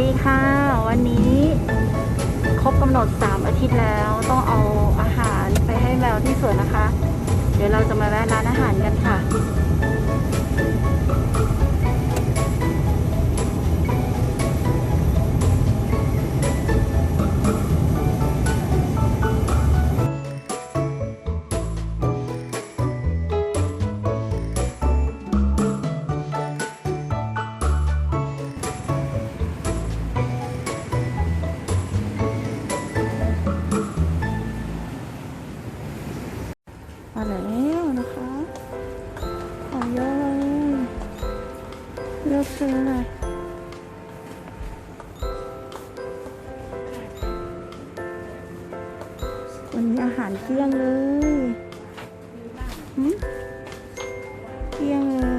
ดีค่ะ วันนี้ครบกำหนด 3 อาทิตย์แล้ว ต้องเอาอาหารไปให้แมวที่สวนนะคะ เดี๋ยวเราจะมาแวะร้านอาหารกันค่ะ เลือกซื้อเลยวันนี้อาหารเที่ยงเลยเที่ยงเลย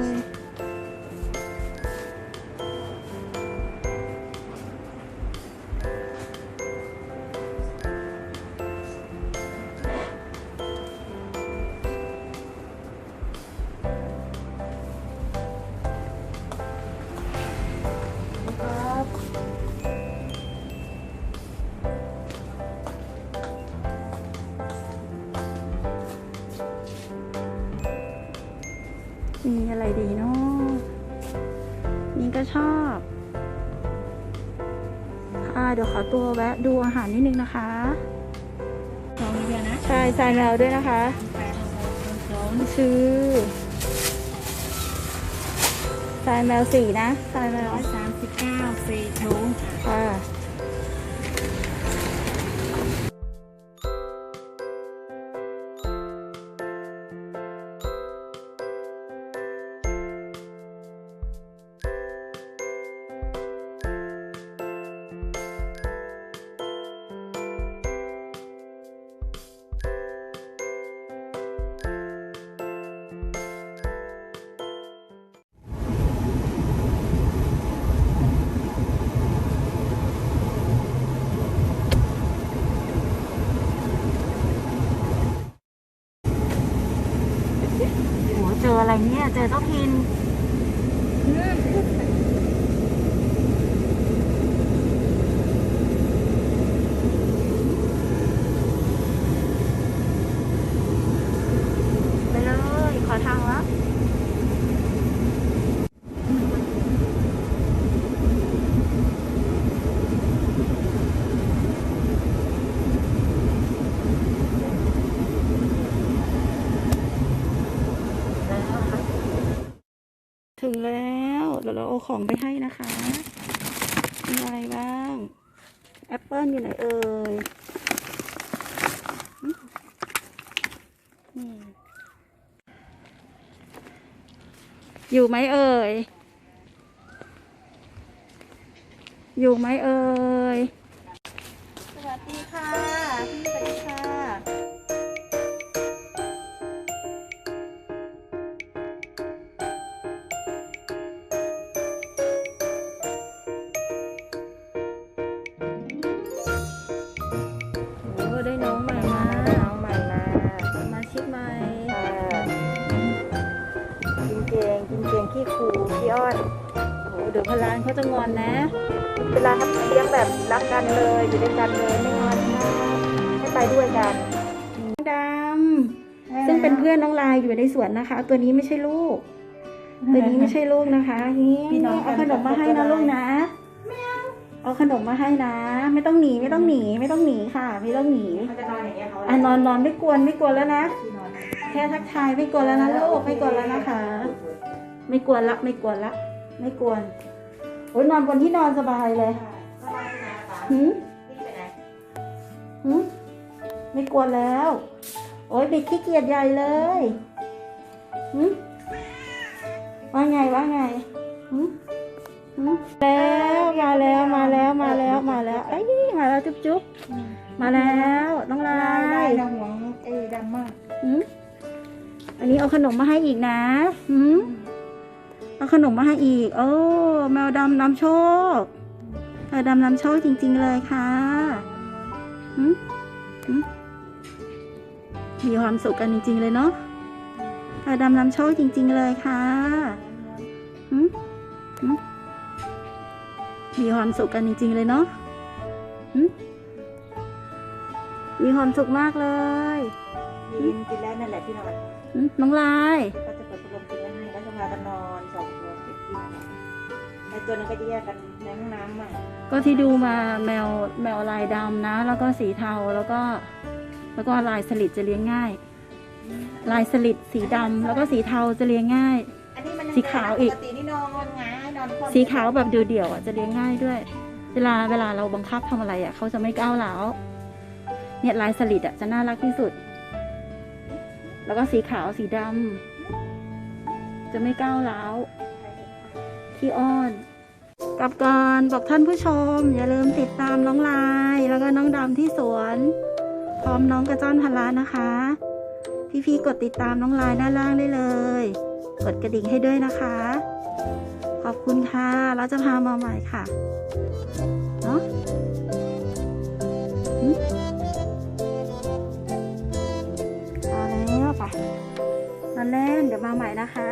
มีอะไรดีเนาะนี่ก็ชอบค่ะเดี๋ยวขอตัวแวะดูอาหารนิดนึงนะคะสองเดียวนะใช่ใส่แมวด้วยนะคะแปดสองชื่อทรายแมวสีนะทรายแมวร้อยสามสิบเก้า อะไรเนี่ย เจอเจ้าพิน ไปเลย ขอทางละถึงแล้ว เอาของไปให้นะคะ มีอะไรบ้างแอปเปิลอยู่ไหนเอ่ยนี่อยู่ไหมเอ่ย อยู่ไหมเอ่ย กินเก่งขี้ขู่ขี้อ้อนโอ้เดี๋ยวพลานเขาจะงอนนะเวลาครับเลี้ยงแบบรักกันเลยอยู่ด้วยกันเลยไม่งอนนะให้ไปด้วยกันดำซึ่งเป็นเพื่อนน้องลายอยู่ในสวนนะคะ ตัวนี้ไม่ใช่ลูก ตัวนี้ไม่ใช่ลูกนะคะนี่พี่น้องกันเอาขนมมาให้นะลูกนะเอาขนมมาให้นะ ไม่ต้องหนีไม่ต้องหนีไม่ต้องหนีค่ะ ไม่ต้องหนีเขาจะนอนอย่างเงี้ยเขาอะนอนนอนไม่กวนไม่กวนแล้วนะที่นอนแค่ทักทายไม่กวนแล้วนะลูกไม่กวนแล้วนะคะ ไม่กวนละ ไม่กวนละ ไม่กวนโอ้ยนอนบนที่นอนสบายเลยหืมหืมไม่กวนแล้ว โอ้ยไปขี้เกียจใหญ่เลยหืมว่าไงว่าไงหืมหืมแล้วมาแล้วมาแล้วมาแล้วมาแล้วเอ้ยมาแล้วจุ๊บจุ๊บมาแล้วน้องลาลายลายยนะห่วงไอ้ดำมากหืมอันนี้เอาขนมมาให้อีกนะหืม เอาขนมมาให้อีก โอ้ แมวดำนำโชคแมวดำนำโชคจริง ๆ เลยค่ะหืมหืมมีความสุขกันจริง ๆ เลยเนาะแมวดำนำโชคจริง ๆ เลยค่ะหืมหืมมีความสุขกันจริง ๆ เลยเนาะหึมีความสุขมากเลยกินกินแล้วนั่นแหละที่นอนหึน้องลายก็จะเปิดพัดลมกินไว้ให้แล้วจะพากันนอน ในตัวนึงก็จะแยกกันในห้องน้ำมั่งก็ที่ดูมาแมวแมวลายดำนะ แล้วก็สีเทาแล้วก็ แล้วก็ลายสลิดจะเลี้ยงง่าย ลายสลิดสีดำแล้วก็สีเทาจะเลี้ยงง่าย อันนี้มันยังสีขาวอีก ปกตินี่นอนหงายนอนคว่ำสีขาวแบบเดี่ยวๆอะจะเลี้ยงง่ายด้วย เวลาเวลาเราบังคับทำอะไรอะเขาจะไม่ก้าวร้าวเนี่ยลายสลิดอะจะน่ารักที่สุด แล้วก็สีขาวสีดำจะไม่ก้าวร้าว ขี้อ้อนกลับก่อนบอกท่านผู้ชม อย่าลืมติดตามน้องลาย แล้วก็น้องดำที่สวน พร้อมน้องกระจ้อนพันล้านนะคะ พี่ๆกดติดตามน้องลายด้านล่างได้เลย กดกระดิ่งให้ด้วยนะคะ ขอบคุณค่ะเราจะพามาใหม่ค่ะเนาะหึเอาแล้วไปนอนเล่นเดี๋ยวมาใหม่นะคะ